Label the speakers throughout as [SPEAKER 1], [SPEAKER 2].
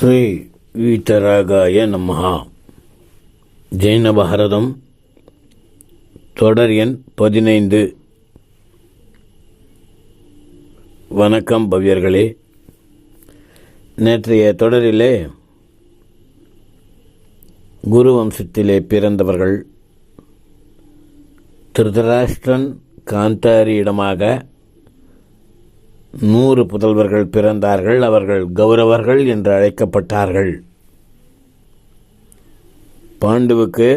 [SPEAKER 1] ஸ்ரீ வீத்தராகாய நமஹா. ஜெயின பாரதம் தொடர் எண் பதினைந்து. வணக்கம் பவ்யர்களே. நேற்றைய தொடரிலே குரு வம்சத்திலே பிறந்தவர்கள் திருதராஷ்டிரன் காந்தாரியிடமாக நூறு புதல்வர்கள் பிறந்தார்கள் அவர்கள் கௌரவர்கள் என்று அழைக்கப்பட்டார்கள். பாண்டுவுக்கு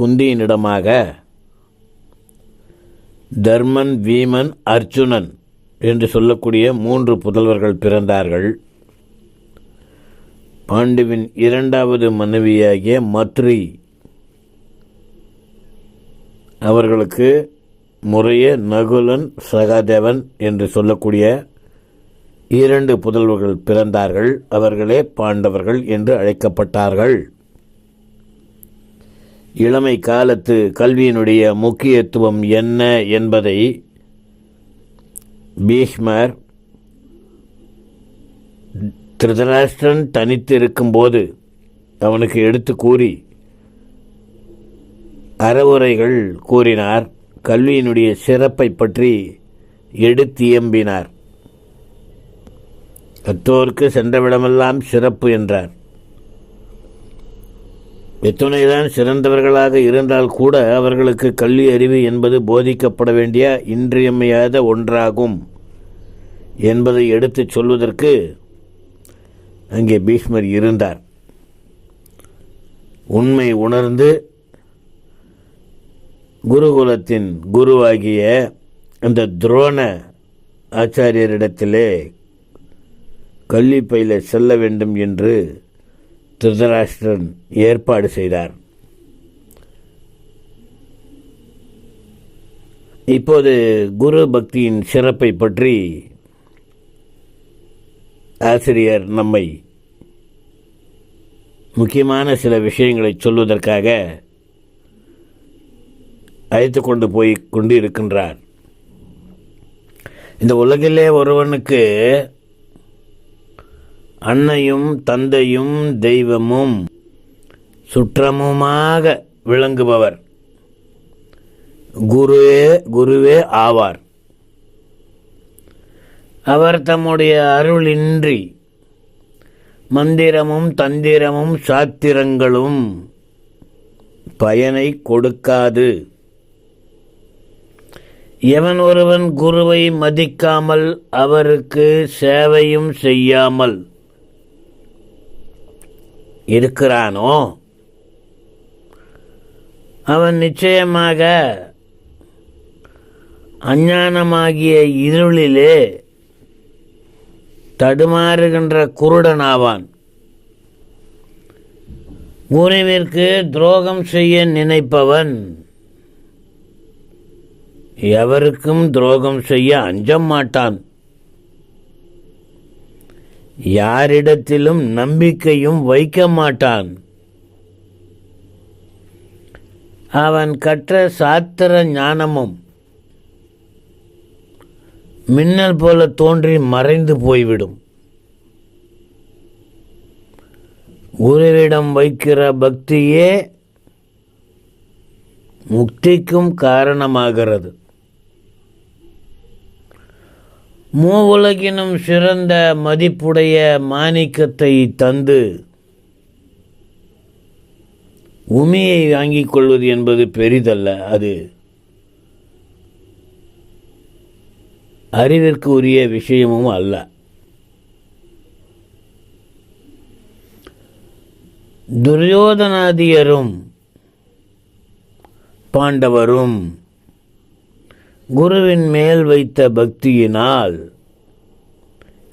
[SPEAKER 1] குந்தியினிடமாக தர்மன் வீமன் அர்ஜுனன் என்று சொல்லக்கூடிய மூன்று புதல்வர்கள் பிறந்தார்கள். பாண்டுவின் இரண்டாவது மனைவியாகிய மத்ரி அவர்களுக்கு முறையே நகுலன் சகாதேவன் என்று சொல்லக்கூடிய இரண்டு புதல்வர்கள் பிறந்தார்கள் அவர்களே பாண்டவர்கள் என்று அழைக்கப்பட்டார்கள். இளமை காலத்து கல்வியினுடைய முக்கியத்துவம் என்ன என்பதை பீஷ்மர் திருதராஷ்டிரன் தனித்து இருக்கும்போது அவனுக்கு எடுத்து கூறி அறவுரைகள் கூறினார் கல்வியினுடைய சிறப்பை பற்றி எடுத்தியம்பினார் கற்றோருக்கு சென்றவிடமெல்லாம் சிறப்பு என்றார். எத்துணைதான் சிறந்தவர்களாக இருந்தால் கூட அவர்களுக்கு கல்வி அறிவு என்பது போதிக்கப்பட வேண்டிய இன்றியமையாத ஒன்றாகும் என்பதை எடுத்துச் சொல்வதற்கு அங்கே பீஷ்மர் இருந்தார். உண்மை உணர்ந்து குருகுலத்தின் குருவாகிய அந்த துரோண ஆச்சாரியரிடத்திலே கல்வி செல்ல வேண்டும் என்று திருதராஷ்டிரன் ஏற்பாடு செய்தார். இப்போது குரு பக்தியின் சிறப்பை பற்றி ஆசிரியர் நம்மை முக்கியமான சில விஷயங்களை சொல்வதற்காக அழைத்து கொண்டு போய் கொண்டு இருக்கின்றார் இந்த உலகிலே ஒருவனுக்கு அன்னையும் தந்தையும் தெய்வமும் சுற்றமுமாக விளங்குபவர். குருவே குருவே ஆவார். அவர் தம்முடைய அருளின்றி மந்திரமும் தந்திரமும் சாத்திரங்களும் பயனை கொடுக்காது. எவன் ஒருவன் குருவை மதிக்காமல் அவருக்கு சேவையும் செய்யாமல் இருக்கிறானோ? அவன் நிச்சயமாக அஞ்ஞானமாகிய இருளிலே தடுமாறுகின்ற குருடனாவான். குருவிற்கு துரோகம் செய்ய நினைப்பவன் எவருக்கும் துரோகம் செய்ய அஞ்ச மாட்டான். யாரிடத்திலும் நம்பிக்கையும் வைக்க மாட்டான். அவன் கற்ற சாத்திர ஞானமும் மின்னல் போல தோன்றி மறைந்து போய்விடும். குருவிடம் வைக்கிற பக்தியே முக்திக்கும் காரணமாகிறது. மூவுலகினும் சிறந்த மதிப்புடைய மாணிக்கத்தை தந்து உமியை வாங்கிக் கொள்வது என்பது பெரிதல்ல அது அறிவிற்கு உரிய விஷயமும் அல்ல. துரியோதனாதியரும் பாண்டவரும் குருவின் மேல் வைத்த பக்தியினால்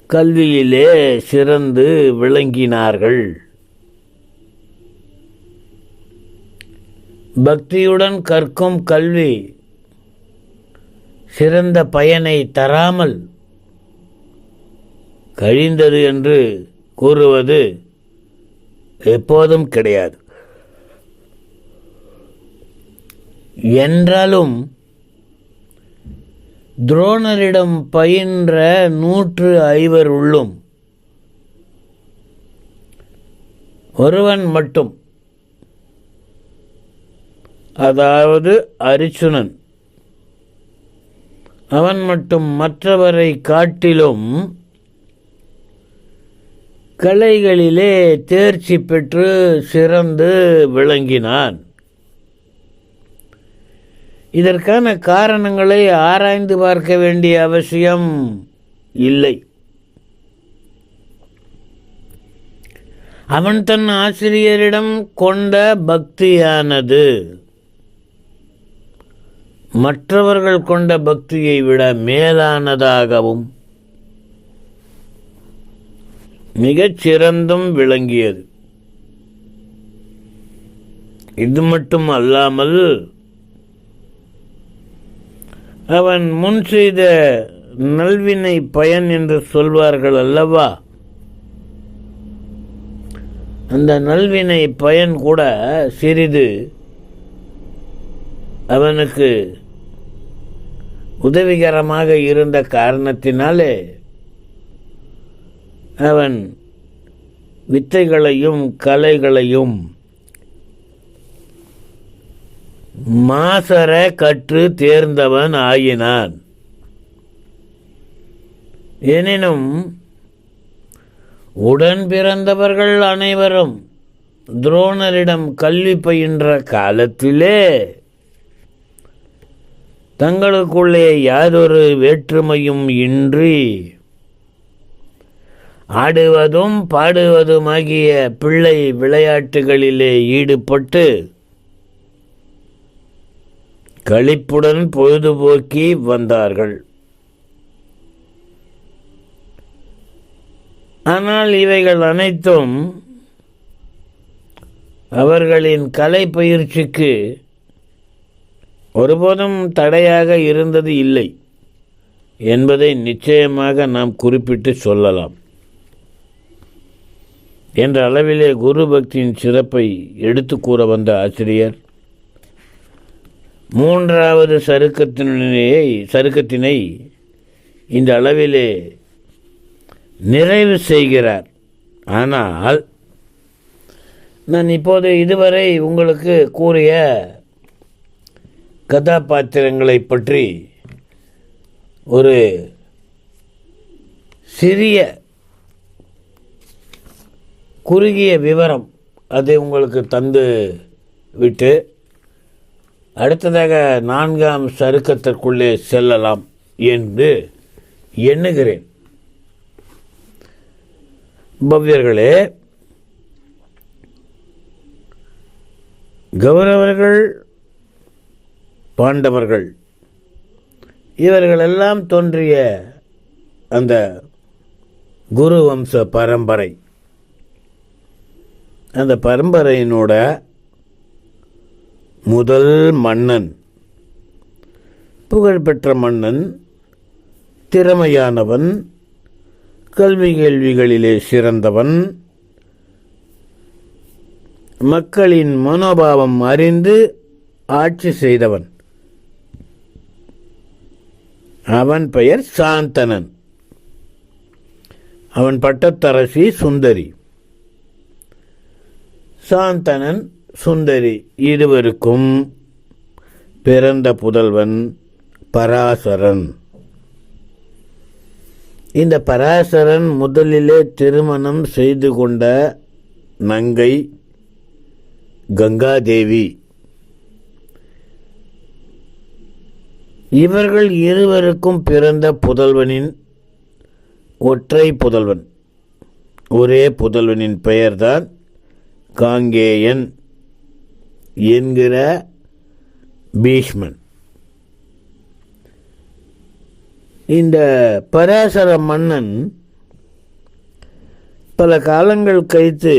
[SPEAKER 1] கல்வியிலே சிறந்து விளங்கினார்கள். பக்தியுடன் கற்கும் கல்வி சிறந்த பயனை தராமல் கழிந்தது என்று கூறுவது எப்போதும் கிடையாது. என்றாலும் துரோணரிடம் பயின்ற நூற்று ஐவர் உள்ளும் ஒருவன் மட்டும் அதாவது அரிச்சுனன். அவன் மட்டும் மற்றவரை காட்டிலும் கலைகளிலே தேர்ச்சி பெற்று சிறந்து விளங்கினான். இதற்கான காரணங்களை ஆராய்ந்து பார்க்க வேண்டிய அவசியம் இல்லை. அவன் தன் ஆசிரியரிடம் கொண்ட பக்தியானது. மற்றவர்கள் கொண்ட பக்தியை விட மேலானதாகவும் மிகச் சிறந்தும் விளங்கியது. இது மட்டும் அல்லாமல் அவன் முன் செய்த நல்வினை பயன் என்று சொல்வார்கள் அல்லவா? அந்த நல்வினை பயன் கூட சிறிது அவனுக்கு உதவிகரமாக இருந்த காரணத்தினாலே அவன் வித்தைகளையும் கலைகளையும் மாசர கற்று தேர்ந்தவன் ஆயினான். எனினும் உடன் பிறந்தவர்கள் அனைவரும் துரோணரிடம் கல்வி பயின்ற காலத்திலே தங்களுக்குள்ளே யாதொரு வேற்றுமையும் இன்றி ஆடுவதும் பாடுவதுமாகிய பிள்ளை விளையாட்டுகளிலே ஈடுபட்டு களிப்புடன் பொழுதுபோக்கி வந்தார்கள். ஆனால் இவைகள் அனைத்தும் அவர்களின் கலை பயிற்சிக்கு ஒருபோதும் தடையாக இருந்தது இல்லை என்பதை நிச்சயமாக நாம் குறிப்பிட்டு சொல்லலாம். என்ற அளவிலே குரு பக்தியின் சிறப்பை எடுத்து கூற வந்த ஆசிரியர் மூன்றாவது சருக்கத்தினுடைய சருக்கத்தினை இந்த அளவிலே நிறைவு செய்கிறார். ஆனால் நான் இப்போது இதுவரை உங்களுக்கு கூறிய கதாபாத்திரங்களை பற்றி ஒரு சிறிய குறுகிய விவரம் அதை உங்களுக்கு தந்து விட்டு அடுத்ததாக நான்காம் சருக்கத்திற்குள்ளே செல்லலாம் என்று எண்ணுகிறேன். பவ்யர்களே கௌரவர்கள் பாண்டவர்கள் இவர்களெல்லாம் தோன்றிய அந்த குரு வம்ச பரம்பரை. அந்த பரம்பரையினோட முதல் மன்னன் புகழ்பெற்ற மன்னன் திறமையானவன் கல்வி கேள்விகளிலே சிறந்தவன் மக்களின் மனோபாவம் அறிந்து ஆட்சி செய்தவன். அவன் பெயர் சாந்தனன். அவன் பட்டத்தரசி சுந்தரி. சாந்தனன் சுந்தரி இருவருக்கும் பிறந்த புதல்வன் பராசரன். இந்த பராசரன் முதலிலே திருமணம் செய்து கொண்ட நங்கை கங்காதேவி. இவர்கள் இருவருக்கும் பிறந்த புதல்வனின் ஒற்றை புதல்வன். ஒரே புதல்வனின் பெயர்தான் காங்கேயன். என்கிற பீஷ்மன். இந்த பராசர மன்னன் பல காலங்கள் கழித்து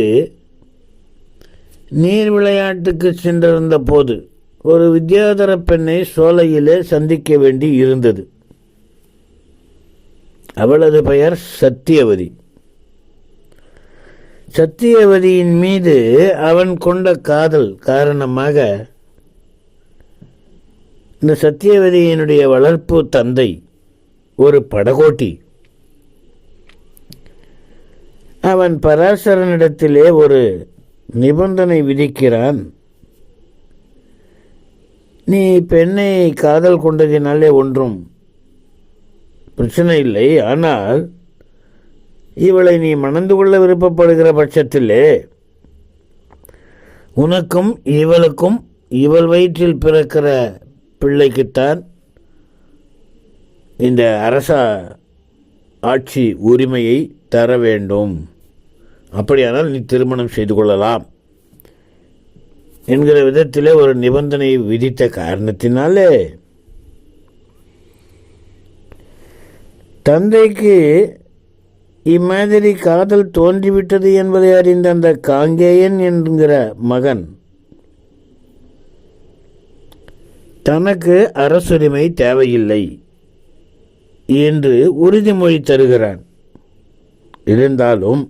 [SPEAKER 1] நீர் விளையாட்டுக்கு சென்றிருந்த போது ஒரு வித்யாதர பெண்ணை சோலையிலே சந்திக்க வேண்டி இருந்தது. அவளது பெயர் சத்தியவதி. சத்தியவதியின் மீது அவன் கொண்ட காதல் காரணமாக இந்த சத்தியவதியினுடைய வளர்ப்பு தந்தை ஒரு படகோட்டி. அவன் பராசரனிடத்திலே ஒரு நிபந்தனை விதிக்கிறான். நீ பெண்ணை காதல் கொண்டதினாலே ஒன்றும் பிரச்சனை இல்லை ஆனால் இவளை நீ மணந்து கொள்ள விருப்பப்படுகிற பட்சத்திலே உனக்கும் இவளுக்கும் இவள் வயிற்றில் பிறக்கிற பிள்ளைக்குத்தான் இந்த அரச ஆட்சி உரிமையை தர வேண்டும். அப்படியானால் நீ திருமணம் செய்து கொள்ளலாம் என்கிற விதத்திலே ஒரு நிபந்தனையை விதித்த காரணத்தினாலே தந்தைக்கு இம்மாதிரி காதல் தோன்றிவிட்டது என்பதை அறிந்த அந்த காங்கேயன் என்கிற மகன் தனக்கு அரசுரிமை தேவையில்லை என்று உறுதிமொழி தருகிறான். இருந்தாலும்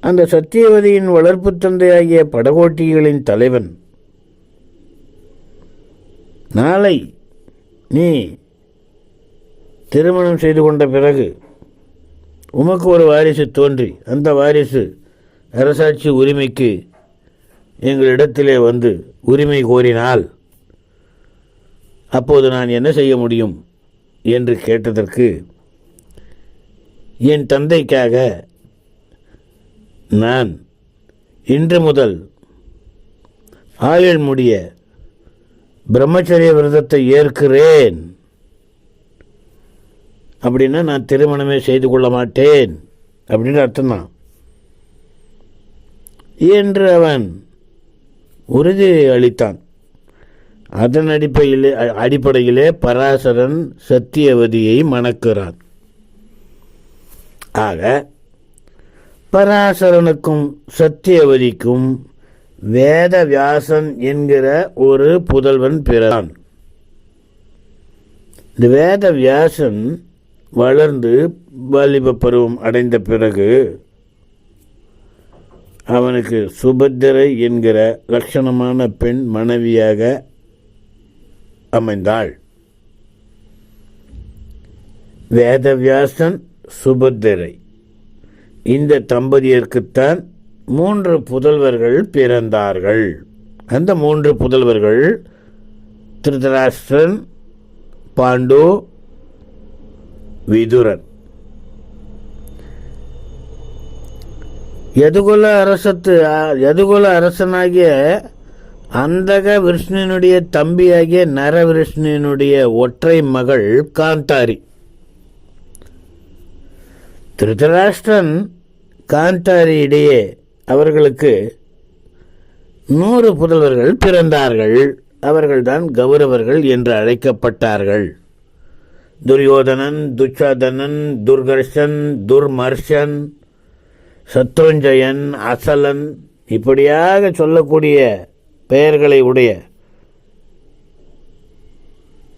[SPEAKER 1] அந்த சத்தியவதியின் வளர்ப்பு தந்தையாகிய படகோட்டிகளின் தலைவன் நாளை நீ திருமணம் செய்து கொண்ட பிறகு உமக்கு ஒரு வாரிசு தோன்றி அந்த வாரிசு அரசாட்சி உரிமைக்கு எங்களிடத்திலே வந்து உரிமை கோரினால் அப்போது நான் என்ன செய்ய முடியும் என்று கேட்டதற்கு என் தந்தைக்காக நான் இன்று முதல் ஆயுள் முடிய பிரம்மச்சரிய விரதத்தை ஏற்கிறேன். அப்படின்னா நான் திருமணமே செய்து கொள்ள மாட்டேன். அப்படின்னு அர்த்தம்தான். என்று அவன் உறுதி அளித்தான். அதன் அடிப்படையிலே அடிப்படையிலே பராசரன் சத்தியவதியை மணக்கிறான். ஆக பராசரனுக்கும் சத்தியவதிக்கும் வேத வியாசன் என்கிற ஒரு புதல்வன் பிறந்தான். இந்த வேத வியாசன் வளர்ந்து வாலிப பருவம் அடைந்த பிறகு அவனுக்கு சுபத்திரை என்கிற லட்சணமான பெண் மனைவியாக அமைந்தாள். வேதவியாசன் சுபத்திரை. இந்த தம்பதியருக்குத்தான் மூன்று புதல்வர்கள் பிறந்தார்கள். அந்த மூன்று புதல்வர்கள் திருதராஷ்டிரன் பாண்டு விதுரன். எதுகுல அரசத்து எதுகுல அரசனாகிய அந்தக விஷ்ணுனுடைய தம்பியாகிய நரவிஷ்ணுனுடைய ஒற்றை மகள் காந்தாரி. திருதராஷ்டிரன் காந்தாரி இடையே அவர்களுக்கு நூறு புதல்வர்கள் பிறந்தார்கள். அவர்கள்தான் கௌரவர்கள் என்று அழைக்கப்பட்டார்கள். துரியோதனன் துச்சாதனன் துர்கர்ஷன் துர்மர்ஷன் சத்ருஞ்சயன் அசலன் இப்படியாக சொல்லக்கூடிய பெயர்களை உடைய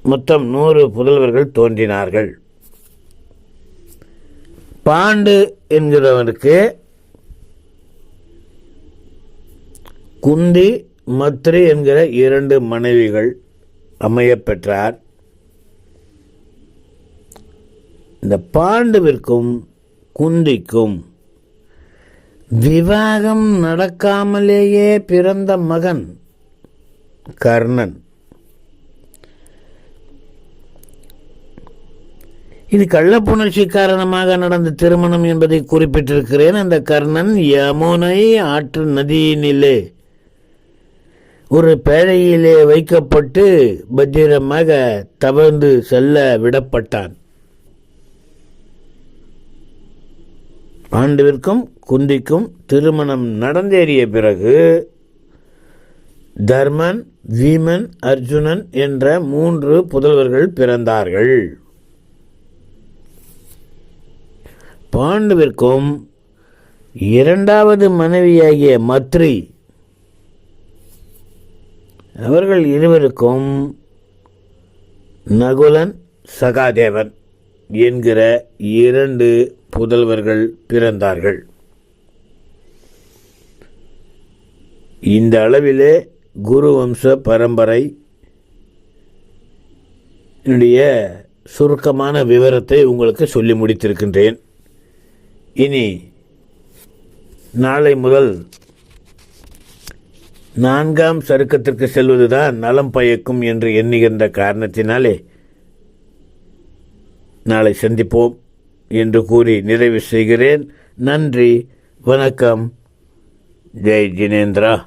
[SPEAKER 1] மொத்தம் நூறு புதல்வர்கள் தோன்றினார்கள். பாண்டு என்கிறவனுக்கு குந்தி மத்ரி என்கிற இரண்டு மனைவிகள் அமையப்பெற்றார் இந்த பாண்டுவிற்கும் குந்திக்கும். விவாகம் நடக்காமலேயே பிறந்த மகன் கர்ணன். இது கள்ளப்புணர்ச்சி காரணமாக நடந்த திருமணம் என்பதை குறிப்பிட்டிருக்கிறேன். அந்த கர்ணன் யமுனை ஆற்று நதியினிலே ஒரு பேழையிலே வைக்கப்பட்டு பத்திரமாக தவழ்ந்து செல்ல விடப்பட்டான். பாண்டுவிற்கும் குந்திக்கும் திருமணம் நடந்தேறிய பிறகு தர்மன் வீமன் அர்ஜுனன் என்ற மூன்று புதல்வர்கள் பிறந்தார்கள். பாண்டுவிற்கும் இரண்டாவது மனைவியாகிய மத்ரி அவர்கள் இருவருக்கும் நகுலன் சகாதேவன். என்கிற இரண்டு புதல்வர்கள் பிறந்தார்கள். இந்த அளவிலே குரு வம்ச பரம்பரை என்னுடைய சுருக்கமான விவரத்தை உங்களுக்கு சொல்லி முடித்திருக்கின்றேன். இனி நாளை முதல் நான்காம் சருக்கத்திற்கு செல்வதுதான் நலம் பயக்கும் என்று எண்ணுகின்ற காரணத்தினாலே நாளை சந்திப்போம் என்று கூறி நிறைவு செய்கிறேன். நன்றி வணக்கம். ஜெய் ஜினேந்திரா.